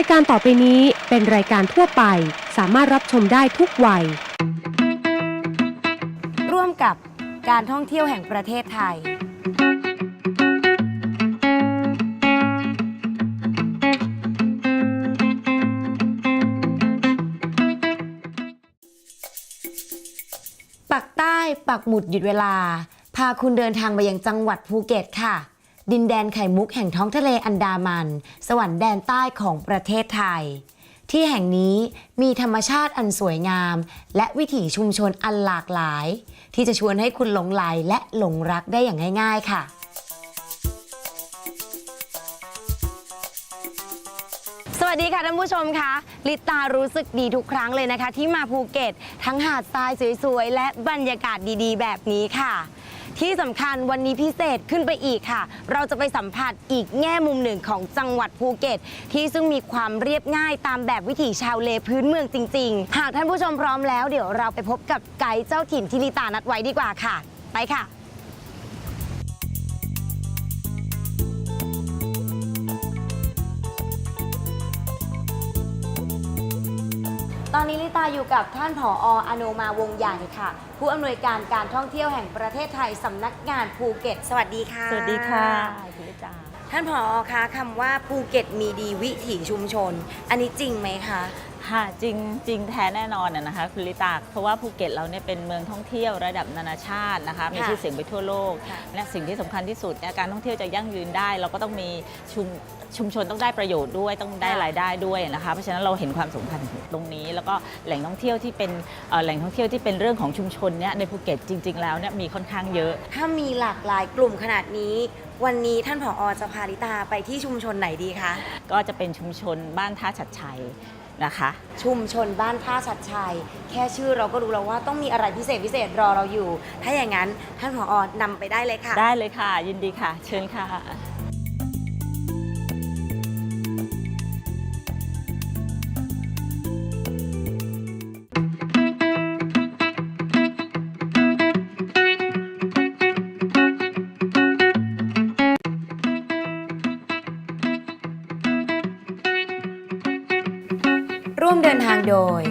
ายการต่อไปนี้เป็นรายการทั่วไป สามารถรับชมได้ทุกวัย ร่วมกับการท่องเที่ยวแห่งประเทศไทย ปักใต้ปักหมุดหยุดเวลา พาคุณเดินทางมายังจังหวัดภูเก็ตค่ะ ดินแดนไข่มุกแห่งท้องทะเลอันดามัน สวรรค์แดนใต้ของประเทศไทย ที่แห่งนี้มีธรรมชาติอันสวยงาม และวิถีชุมชนอันหลากหลาย ที่จะชวนให้คุณหลงไหลและหลงรักได้อย่างง่าย ๆ ค่ะ สวัสดีค่ะท่านผู้ชมคะลิตารู้สึกดีทุกครั้งเลยนะคะ ที่มาภูเก็ต ทั้งหาดทรายสวยๆ และบรรยากาศดีๆ แบบนี้ค่ะ ที่สำคัญวันนี้พิเศษขึ้นไปอีกค่ะ เราจะไปสัมผัสอีกแง่มุมหนึ่งของจังหวัดภูเก็ต ที่ซึ่งมีความเรียบง่ายตามแบบวิถีชาวเลพื้นเมืองจริง ๆ หากท่านผู้ชมพร้อมแล้วเดี๋ยวเราไปพบกับไกด์เจ้าถิ่นที่ลิตานัดไว้ดีกว่าค่ะ ไปค่ะ อนนี้ลิตาอยู่กับท่านผออโนมาวงใหญ่ค่ะ ผู้อำนวยการการท่องเที่ยวแห่งประเทศไทยสำนักงานภูเก็ต สวัสดีค่ะ สวัสดีค่ะคุณลิตาท่านผอคะคำว่าภูเก็ตมีดีวิถีชุมชน อันนี้จริงไหมคะ ค่ะจริงจริงแท้แน่นอนนะนะคะคุณลิตาเพราะว่าภูเก็ตเราเนี่ยเป็นเมืองท่องเที่ยวระดับนานาชาตินะคะมีค่ะชื่อเสียงไปทั่วโลกค่ะและสิ่งที่สำคัญที่สุดเนี่ยการท่องเที่ยวจะยั่งยืนได้ เราก็ต้องมีชุมชุมชนต้องได้ประโยชน์ด้วยต้องได้รายได้ด้วยนะคะเพราะฉะนั้นเราเห็นความสำคัญตรงนี้ แล้วก็แหล่งท่องเที่ยวที่เป็นเอ่อแหล่งท่องเที่ยวที่เป็นเรื่องของชุมชนเนี่ยในภูเก็ตจริง ๆ แล้วเนี่ยมีค่อนข้างเยอะ ถ้ามีหลากหลายกลุ่มขนาดนี้ วันนี้ท่านผอจะพาลิตาไปที่ชุมชนไหนดีคะก็จะเป็นชุมชนบ้านท่าชัดชัย นะคะ ชุมชนบ้านท่าชัดชัย แค่ชื่อเราก็รู้แล้วว่าต้องมีอะไรพิเศษพิเศษรอเราอยู่ ถ้าอย่างนั้นท่านผอนำไปได้เลยค่ะ ได้เลยค่ะ ยินดีค่ะ เชิญค่ะ วมเดินทางโดย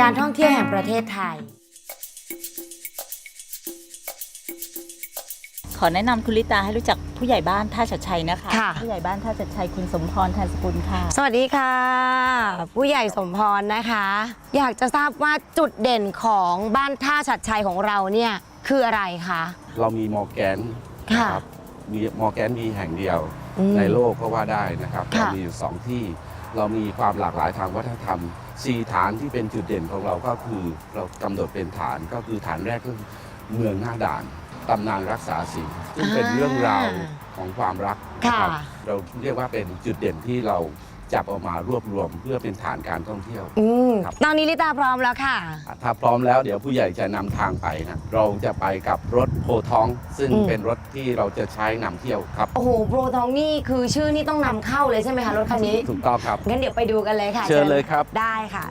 การท่องเที่ยวแห่งประเทศไทย ขอแนะนำคุณลิตาให้รู้จักผู้ใหญ่บ้านท่าชัดชัยนะคะ ค่ะ ผู้ใหญ่บ้านท่าชัดชัยคุณสมพรแทนสกุลค่ะ สวัสดีค่ะ ผู้ใหญ่สมพรนะคะ อยากจะทราบว่าจุดเด่นของบ้านท่าชัดชัยของเราเนี่ยคืออะไรคะ เรามีมอร์แกนค่ะนะครับมีมอร์แกนมีแห่งเดียว อืมในโลกก็ว่าได้นะครับค่ะ เรามีอยู่สองที่ เรามีความหลากหลายทางวัฒนธรรมสี่ฐานที่เป็นจุดเด่นของเราก็คือเรากำหนดเป็นฐานก็คือฐานแรกก็คือเมืองหน้าด่านตำนานรักษาศีลซึ่งเป็นเรื่องราวของความรักนะครับค่ะเราเรียกว่าเป็นจุดเด่นที่เรา จับเออกมารวบรวมเพื่อเป็นฐานการท่องเที่ยว อืมครับ ตอนนี้ลิตาพร้อมแล้วค่ะถ้าพร้อมแล้วเดี๋ยวผู้ใหญ่จะนำทางไปนะเราจะไปกับรถโพท้อง ซึ่งอืม เป็นรถที่เราจะใช้นำเที่ยวครับ โอ้โหโปรทองนี่คือชื่อนี่ต้องนำเข้าเลยใช่ไหมคะรถคันนี้ ถูกต้องครับ งั้นเดี๋ยวไปดูกันเลยค่ะเชิญเลยครับ ได้ค่ะ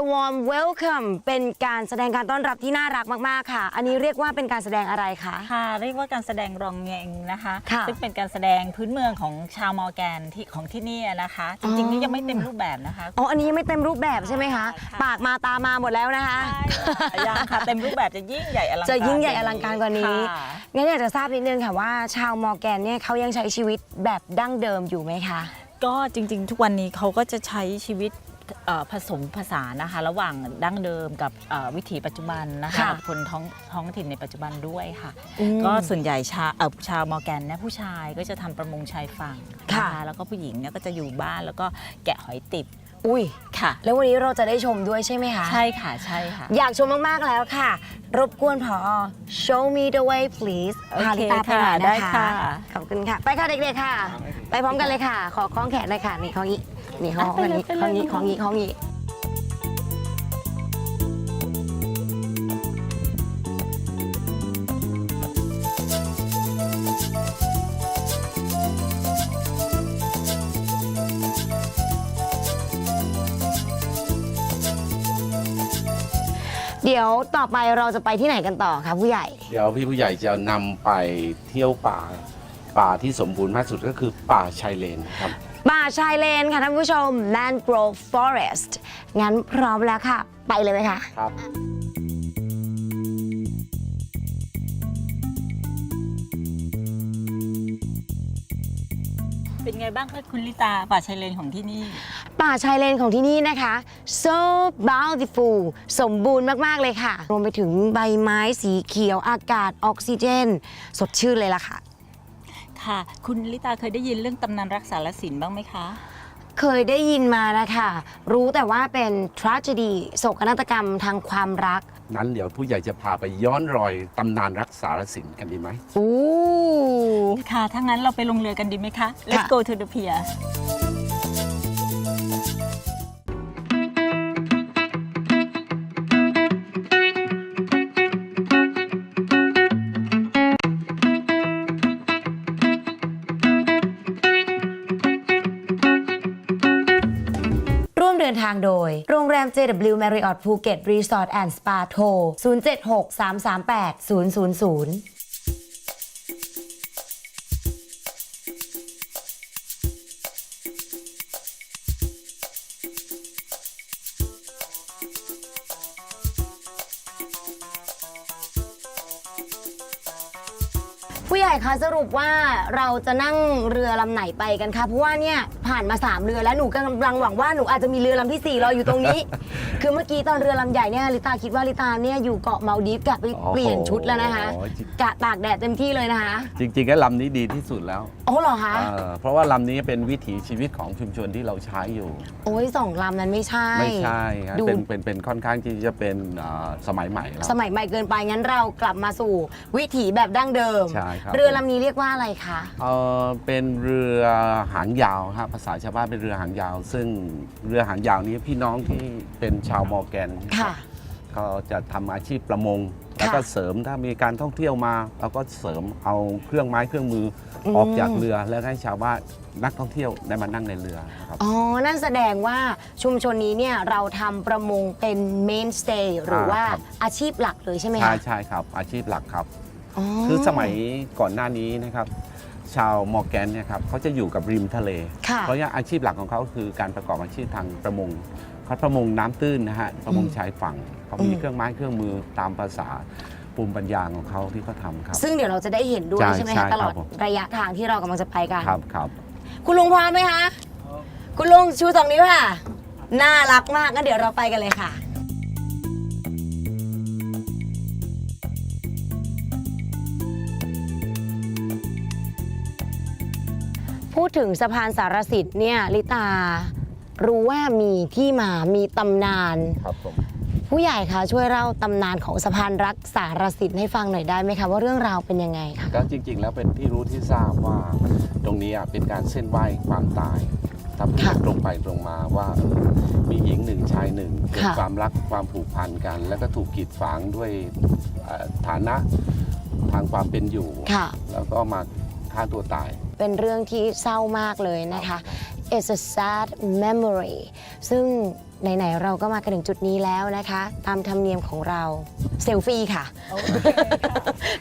a warm welcome เป็นการแสดงการต้อนรับที่น่ารักมากๆค่ะ อันนี้เรียกว่าเป็นการแสดงอะไรคะ ค่ะ เรียกว่าการแสดงรองเงงนะคะ ค่ะซึ่งเป็นการแสดงพื้นเมืองของชาวมอร์แกนที่ของที่นี่นะคะจอ๋ริงๆอนี่ยังไม่เต็มรูปแบบนะคะ อ๋ออันนี้ยังไม่เต็มรูปแบบใช่ไหมคะ ใช่ค่ะ ปากมาตามาหมดแล้วนะคะ ใช่ค่ะยังค่ะเต็มรูปแบบจะยิ่งใหญ่อลังการจะยิ่งใหญ่อลังการกว่านี้ ค่ะงั้นอยากจะทราบนิดนึงค่ะว่า ชาวมอร์แกนเนี่ยเขายังใช้ชีวิตแบบดั้งเดิมอยู่ไหมคะ ก็จริงๆ ทุกวันนี้เขาก็จะใช้ชีวิตเอ่อ ผสมผสานนะคะ ระหว่างดั้งเดิมกับเอ่อวิถีปัจจุบันนะคะค่ะกับคนท้องท้องถิ่นในปัจจุบันด้วยค่ะอืมก็ส่วนใหญ่ชาเอ่อชาวมอร์แกนเนี่ยผู้ชายก็จะทำประมงชายฝั่งค่ะ นแล้วก็ผู้หญิงเนี่ยก็จะอยู่บ้านแล้วก็แกะหอยติบอุ้ย ค่ะ แล้ววันนี้เราจะได้ชมด้วยใช่ไหมคะ ใช่ค่ะใช่ค่ะ อยากชมมาก ๆ แล้วค่ะ รบกวนพอ show me the way please โอเคพาลิตาไปหน่อยค่ะได้นะคะ ค่ะ ขอบคุณค่ะ ไปค่ะเด็กๆค่ะ ไปพร้อมกันเลยค่ะ ขอคล้องแขนหน่อยค่ะ นี่ข้องนี้ นี่ข้องอันนี้ข้องนี้ข้องนี้ข้องนี้เดี๋ยวต่อไปเราจะไปที่ไหนกันต่อคะผู้ใหญ่ เดี๋ยวพี่ผู้ใหญ่จะนำไปเที่ยวป่า ป่าที่สมบูรณ์มากสุดก็คือป่าชายเลนครับ ป่าชายเลนค่ะท่านผู้ชม Mangrove Forest งั้นพร้อมแล้วค่ะ ไปเลยไหมคะ ครับ เป็นไงบ้างคะคุณลิตาป่าชายเลนของที่นี่ ป่าชายเลนของที่นี่นะคะ so bountiful สมบูรณ์มาก ๆ เลยค่ะ รวมไปถึงใบไม้สีเขียวอากาศออกซิเจน สดชื่นเลยล่ะค่ะ ค่ะ คุณลิตาเคยได้ยินเรื่องตำนานรักษาลศิลป์บ้างไหมคะ เคยได้ยินมานะคะ รู้แต่ว่าเป็น tragedy โศกนาฏกรรมทางความรัก นั้นเดี๋ยวผู้ใหญ่จะพาไปย้อนรอยตำนานรักษาศิลป์กันดีไหม อู้ ค่ะ ถ้างั้นเราไปลงเรือกันดีไหมคะ Let's ค่ะ go to the pier JW Marriott Phuket Resort and Spa โทร 076 338 000 ใหญ่คะสรุปว่าเราจะนั่งเรือลำไหนไปกันคะเพราะว่าเนี่ยผ่านมา3เรือแล้วหนูกำลังหวังว่าหนูอาจจะมีเรือลำที่4รออยู่ตรงนี้ คือเมื่อกี้ตอนเรือลำใหญ่เนี่ยลิตาคิดว่าลิตาเนี่ยอยู่เกาะมาลดีฟกะไปโอ้โหเปลี่ยนชุดแล้วนะคะกะตากแดดเต็มที่เลยนะคะจริงๆก็ลำนี้ดีที่สุดแล้วโอ้เหรอคะเออเพราะว่าลำนี้เป็นวิถีชีวิตของชุมชนที่เราใช้อยู่ โอ้ยสองลำนั้นไม่ใช่ ไม่ใช่ครับดู เป็นเป็นเป็นค่อนข้างที่จะเป็นเอ่อสมัยใหม่แล้ว สมัยใหม่เกินไปงั้นเรากลับมาสู่วิถีแบบดั้งเดิม ใช่ครับ เรือลำนี้เรียกว่าอะไรคะเออเป็นเรือหางยาวครับภาษาชาวบ้านเป็นเรือหางยาว ซึ่งเรือหางยาวนี้พี่น้องที่เป็นชาวมอร์แกนค่ะเขาจะทำอาชีพประมง แล้วก็เสริมถ้ามีการท่องเที่ยวมาเราก็เสริมเอาเครื่องไม้เครื่องมืออมออกจากเรือแล้วให้ชาวบ้านนักท่องเที่ยวได้มานั่งในเรือนะครับอ๋อ นั่นแสดงว่าชุมชนนี้เนี่ยเราทำประมงเป็น mainstay หรือว่าครับอาชีพหลักเลยใช่ไหมใช่คะใช่ครับ อาชีพหลักครับอ๋อคือสมัยก่อนหน้านี้นะครับ ชาวมอร์แกนเนี่ยครับเขาจะอยู่กับริมทะเลค่ะเพราะว่าอาชีพหลักของเขาคือการประกอบอาชีพทางประมง เขาประมงน้ำตื้นนะฮะประมงอืมชายฝั่งเขามีอืมเครื่องไม้เครื่องมือตามภาษาภูมิปัญญาของเขาที่เขาทำครับ ซึ่งเดี๋ยวเราจะได้เห็นด้วยใช่ใช่ไหมใช่คะตลอดครับผมระยะทางที่เรากำลังจะไปกันครับครับคุณลุงพร้อมไหมคะคุณลุงชูสองนิ้วค่ะ น่ารักมากงั้นเดี๋ยวเราไปกันเลยค่ะพูดถึงสะพานสารสิทธิ์เนี่ยลิตา รู้ว่ามีที่มามีตำนาน ครับผมผู้ใหญ่คะช่วยเล่าตำนานของสะพานรักสารสิทธิ์ให้ฟังหน่อยได้ไหมคะว่าเรื่องราวเป็นยังไงคะก็จริง ๆ แล้วเป็นที่รู้ที่ทราบว่าตรงนี้อะเป็นการเส้นไหว้ความตายทำให้ค่ะตรงไปตรงมาว่าเออมีหญิงหนึ่งชายหนึ่งเกิดค่ะความรักความผูกพันกัน แล้วก็ถูกกีดฝังด้วยเอ่อฐานะทางความเป็นอยู่ ค่ะ แล้วก็มาฆ่าตัวตาย เป็นเรื่องที่เศร้ามากเลยนะคะ It's a sad memory ซึ่งไหนๆเราก็มากันถึงจุดนี้แล้วนะคะ ตามธรรมเนียมของเราเซลฟี่ค่ะ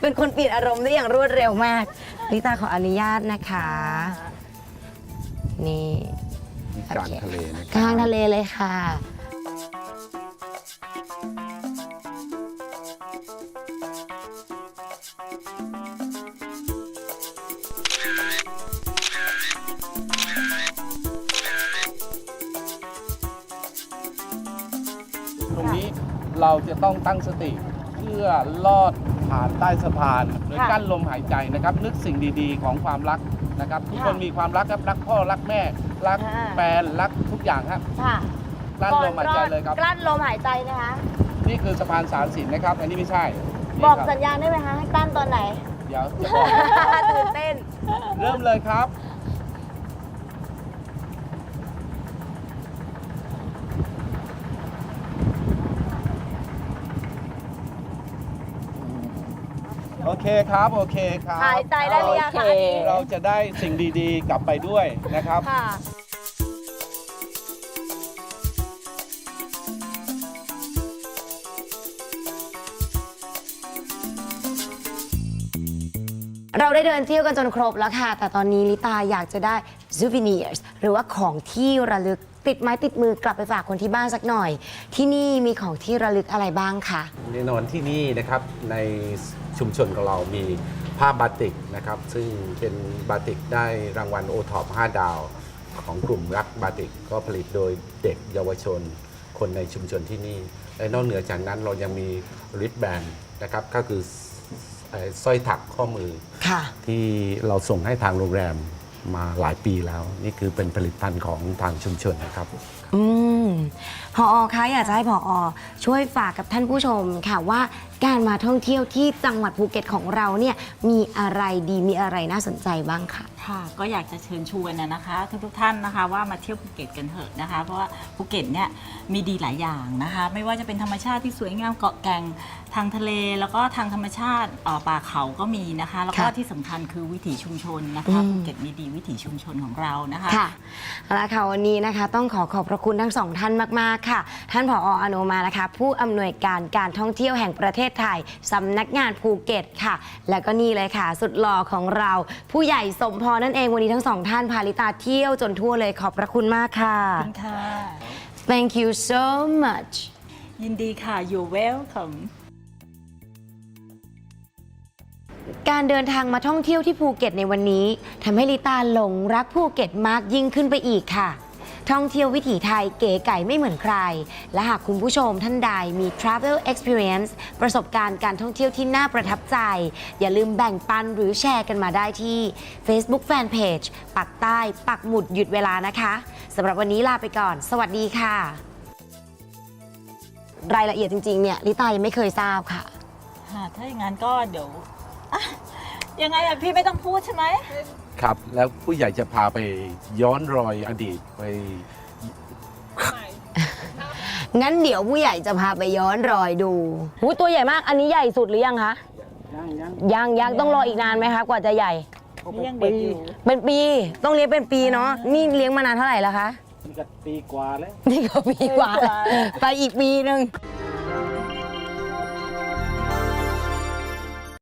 เป็นคนเปลี่ยนอารมณ์ได้อย่างรวดเร็วมากลิตาขออนุญาตนะคะ นี่ที่กลางทะเลนะคกรับลางทะเลเลยค่ะ เราจะต้องตั้งสติ เพื่อลอดผ่านใต้สะพานโดยค่ะกั้นลมหายใจนะครับ นึกสิ่งดีๆ ของความรักนะครับทุกคนค่ะมีความรักครับรักพ่อรักแม่ รักอ่าแฟนรักทุกอย่างครับค่ะกลั้นลมหายใจเลยครับกลั้นลมหายใจนะคะ นี่คือสะพานสารสินนะครับ อันนี้ไม่ใช่นี่บอกครับสัญญาณได้ไหมคะให้กลั้นตอนไหน เดี๋ยวจะบอกตื่นเต้น เริ่มเลยครับ โอเคครับ โอเคครับ หายใจได้หรือยังคะโอเคเราจะได้สิ่งดีๆ กลับไปด้วยนะครับ ค่ะ เราได้เดินเที่ยวกันจนครบแล้วค่ะ แต่ตอนนี้ลิตาอยากจะได้ souvenirs หรือว่าของที่ระลึกติดไม้ติดมือกลับไปฝากคนที่บ้านสักหน่อย ที่นี่มีของที่ระลึกอะไรบ้างคะ แน่นอนที่นี่นะครับใน ชุมชนของเรามีผ้าบาติกนะครับ ซึ่งเป็นบาติกได้รางวัลโอท็อป5ดาว ของกลุ่มรักบาติกก็ผลิตโดยเด็กเยาวชน คนในชุมชนที่นี่ และนอกเหนือจากนั้นเรายังมีริบแบนนะครับก็คือเอ่อสร้อยถักข้อมือค่ะที่เราส่งให้ทางโรงแรมมาหลายปีแล้ว นี่คือเป็นผลิตภัณฑ์ของทางชุมชนนะครับ อืมพออคะอยากจะให้พออช่วยฝากกับท่านผู้ชมค่ะว่าการมาท่องเที่ยวที่จังหวัดภูเก็ตของเราเนี่ยมีอะไรดีมีอะไรน่าสนใจบ้างค่ะ ค่ะก็อยากจะเชิญชวนนะนะคะทุกทุกๆท่านนะคะว่ามาเที่ยวภูเก็ตกันเถอะนะคะ เพราะว่าภูเก็ตเนี่ยมีดีหลายอย่างนะคะ ไม่ว่าจะเป็นธรรมชาติที่สวยงามเกาะแก่งทางทะเล แล้วก็ทางธรรมชาติเอ่อป่าเขาก็มีนะคะ แล้วก็ค่ะที่สำคัญคือวิถีชุมชนนะคะอืม ภูเก็ตมีดีวิถีชุมชนของเรานะคะ ค่ะเอาละค่ะวันนี้นะคะ ต้องขอขอบพระคุณทั้งสองท่านมาก ๆ ค่ะ ท่านผออโนมานะคะ ผู้อำนวยการการท่องเที่ยวแห่งประเทศไทยสำนักงานภูเก็ตค่ะ แล้วก็นี่เลยค่ะ สุดหล่อของเรา ผู้ใหญ่สมพรนั่นเองวันนี้ทั้งสองท่านพาลิตาเที่ยวจนทั่วเลยขอบพระคุณมากค่ะขอบคุณค่ะ Thank you so much ยินดีค่ะ you're welcome การเดินทางมาท่องเที่ยวที่ภูเก็ตในวันนี้ทำให้ลิตาหลงรักภูเก็ตมากยิ่งขึ้นไปอีกค่ะ ท่องเที่ยววิถีไทยเก๋ไก่ไม่เหมือนใคร และหากคุณผู้ชมท่านใดมี travel experience ประสบการณ์การท่องเที่ยวที่น่าประทับใจ อย่าลืมแบ่งปันหรือแชร์กันมาได้ที่ Facebook Fanpage ปักใต้ปักหมุดหยุดเวลานะคะสำหรับวันนี้ลาไปก่อน สวัสดีค่ะ รายละเอียดจริงๆเนี่ยลิตายังไม่เคยทราบค่ะ ค่ะถ้าอย่างนั้นก็เดี๋ยวอะยังไงอะพี่ไม่ต้องพูดใช่ไหม ครับ แล้วผู้ใหญ่จะพาไปย้อนรอยอดีตไป งั้นเดี๋ยวผู้ใหญ่จะพาไปย้อนรอยดูหูตัวใหญ่มาก อันนี้ใหญ่สุดหรือยังคะยังยังต้องรออีกนานไหมคะกว่าจะใหญ่ นี่ยังเด็กอยู่เป็นปีต้องเลี้ยงเป็นปีเนาะนี่เลี้ยงมานานเท่าไหร่แล้วคะนี่ก็ปีกว่าแล้ว นี่ก็ปีกว่าแล้วไปอีกปีหนึ่งค